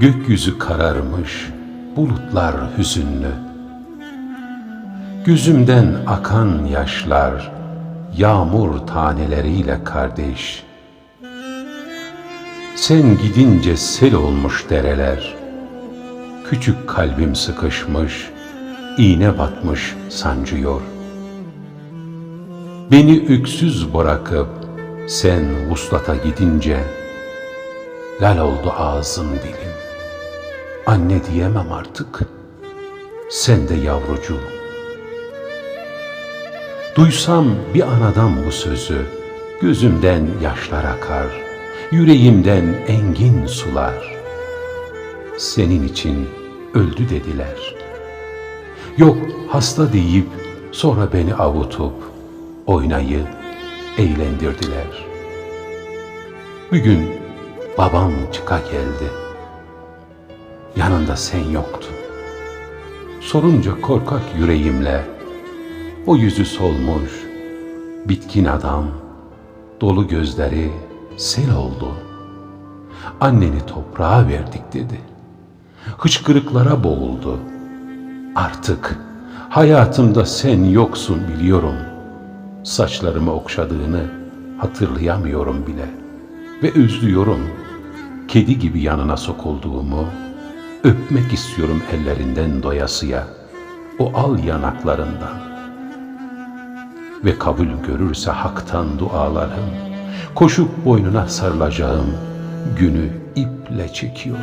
Gökyüzü kararmış, bulutlar hüzünlü. Gözümden akan yaşlar, yağmur taneleriyle kardeş. Sen gidince sel olmuş dereler, küçük kalbim sıkışmış, iğne batmış sancıyor. Beni öksüz bırakıp sen vuslata gidince, lal oldu ağzım dilim. Anne diyemem artık, sen de yavrucuğum. Duysam bir anadan bu sözü, gözümden yaşlar akar, yüreğimden engin sular. Senin için öldü dediler. Yok hasta deyip sonra beni avutup oynayıp eğlendirdiler. Bir gün babam çıka geldi. Yanında sen yoktun. Sorunca korkak yüreğimle o yüzü solmuş, bitkin adam, dolu gözleri sel oldu. Anneni toprağa verdik dedi. Hıçkırıklara boğuldu. Artık hayatımda sen yoksun biliyorum. Saçlarımı okşadığını hatırlayamıyorum bile. Ve özlüyorum. Kedi gibi yanına sokulduğumu, öpmek istiyorum ellerinden doyasıya. O al yanaklarından ve kabul görürse haktan dualarım, koşup boynuna sarılacağım günü iple çekiyorum.